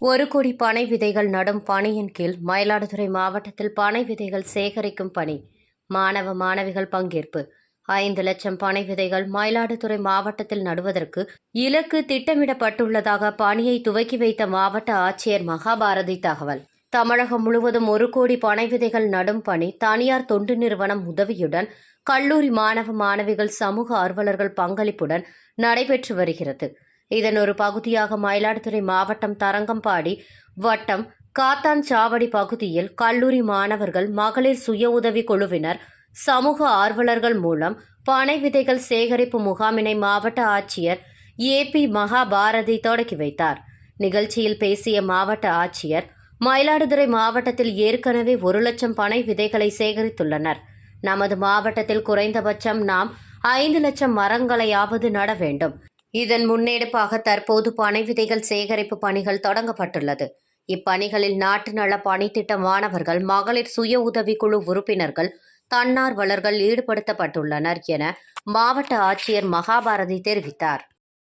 ஒரு கோடி பனை விதைகள் நடும் பணியின் கீழ் மயிலாடுதுறை மாவட்டத்தில் பனை விதைகள் சேகரிக்கும் பணி. மாணவ மாணவிகள் பங்கேற்பு. ஐந்து லட்சம் பனை விதைகள் மயிலாடுதுறை மாவட்டத்தில் நடுவதற்கு இலக்கு திட்டமிடப்பட்டுள்ளதாக பணியை துவக்கி வைத்த மாவட்ட ஆட்சியர் மகாபாரதி தகவல். தமிழகம் முழுவதும் ஒரு கோடி பனை விதைகள் நடும் பணி தனியார் தொண்டு நிறுவனம் உதவியுடன் கல்லூரி மாணவ மாணவிகள் சமூக ஆர்வலர்கள் பங்களிப்புடன் நடைபெற்று வருகிறது. இதன் ஒரு பகுதியாக மயிலாடுதுறை மாவட்டம் தரங்கம்பாடி வட்டம் காத்தான் சாவடி பகுதியில் கல்லூரி மாணவர்கள் மகளிர் சுய உதவி குழுவினர் சமூக ஆர்வலர்கள் மூலம் பனை விதைகள் சேகரிப்பு முகாமினை மாவட்ட ஆட்சியர் ஏ பி மகாபாரதி தொடக்கி வைத்தார். நிகழ்ச்சியில் பேசிய மாவட்ட ஆட்சியர் மயிலாடுதுறை மாவட்டத்தில் ஏற்கனவே ஒரு லட்சம் பனை விதைகளை சேகரித்துள்ளனர். நமது மாவட்டத்தில் குறைந்தபட்சம் நாம் ஐந்து லட்சம் மரங்களையாவது நட வேண்டும். இதன் முன்னெடுப்பாக தற்போது பனை விதைகள் சேகரிப்பு பணிகள் தொடங்கப்பட்டுள்ளது. இப்பணிகளில் நாட்டு நல பணித்திட்ட மாணவர்கள் மகளிர் சுய உதவிக்குழு உறுப்பினர்கள் தன்னார்வலர்கள் ஈடுபடுத்தப்பட்டுள்ளனர் என மாவட்ட ஆட்சியர் மகாபாரதி தெரிவித்தார்.